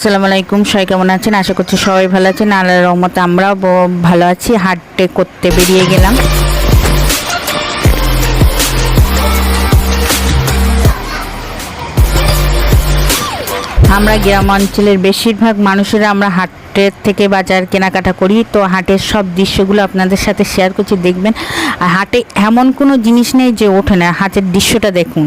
আসসালামু আলাইকুম, সবাই কেমন আছেন? আশা করছি সবাই ভালো আছেন। আল্লাহ রহমত আমরাও ভালো আছি। হাটে করতে বেরিয়ে গেলাম। আমরা গ্রাম অঞ্চলের বেশিরভাগ মানুষেরা আমরা হাটের থেকে বাজার কেনাকাটা করি। তো হাটের সব দৃশ্যগুলো আপনাদের সাথে শেয়ার করছি, দেখবেন। আর হাটে এমন কোনো জিনিস নেই যে ওঠে না। হাটের দৃশ্যটা দেখুন।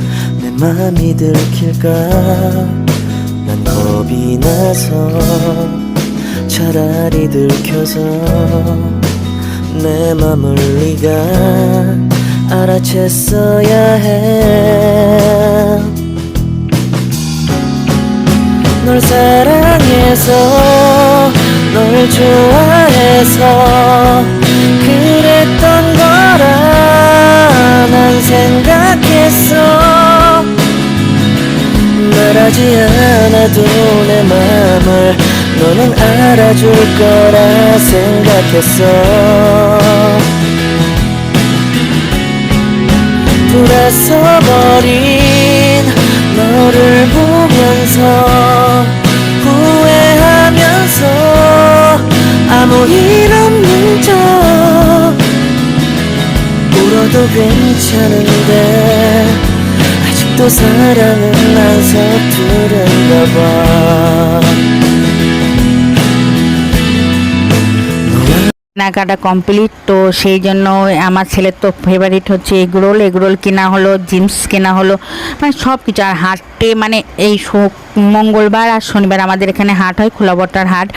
맘이 들킬까? 난 겁이 나서 차라리 들켜서 내 맘을 네가 알아챘어야 해. 널 사랑해서 널 좋아해 말하지 않아도 내 맘을 너는 알아줄 거라 생각했어. 돌아서버린 너를 보면서 후회하면서 아무 일 없는 척 울어도 괜찮은데 아직도 사랑은 난 서투른가 봐 কেনাকাটা কমপ্লিট তো সেই জন্য আমার ছেলের তো ফেভারিট হচ্ছে এগরোল এগরোল কেনা হলো জিন্স কেনা হলো মানে সব কিছু আর হাটে মানে এই শো- মঙ্গলবার আর শনিবার আমাদের এখানে হাট হয় খোলাবটার হাট।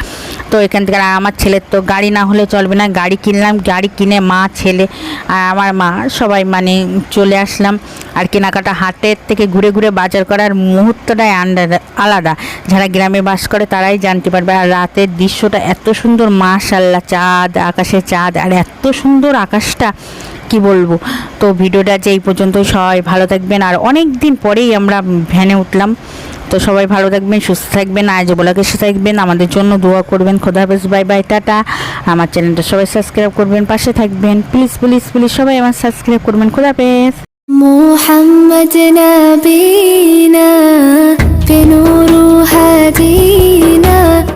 তো এখান থেকে আর আমার ছেলের তো গাড়ি না হলে চলবে না। গাড়ি কিনলাম, গাড়ি কিনে মা, ছেলে আর আমার মা সবাই মানে চলে আসলাম। আর কেনাকাটা হাটের থেকে ঘুরে ঘুরে বাজার করার মুহূর্তটাই আলাদা। যারা গ্রামে বাস করে তারাই জানতে পারবে। আর রাতের দৃশ্যটা এত সুন্দর মাশাল্লাহ চাঁদ, আকাশে চাঁদ, আর এত সুন্দর আকাশটা, কি বলব? তো ভিডিওটা যে এই পর্যন্তই। সবাই ভালো থাকবেন। আর অনেক দিন পরেই আমরা ভ্যানে উঠলাম। তো সবাই ভালো থাকবেন, সুস্থ থাকবেন, আজ বলাকেশে থাকবেন। আমাদের জন্য দোয়া করবেন। খোদা হাফেজ, বাই বাই, টাটা। আমার চ্যানেলটা সবাই সাবস্ক্রাইব করবেন, পাশে থাকবেন। প্লিজ প্লিজ প্লিজ সবাই আমার সাবস্ক্রাইব করবেন। খোদা হাফেজ। মোহাম্মদ নাবিনা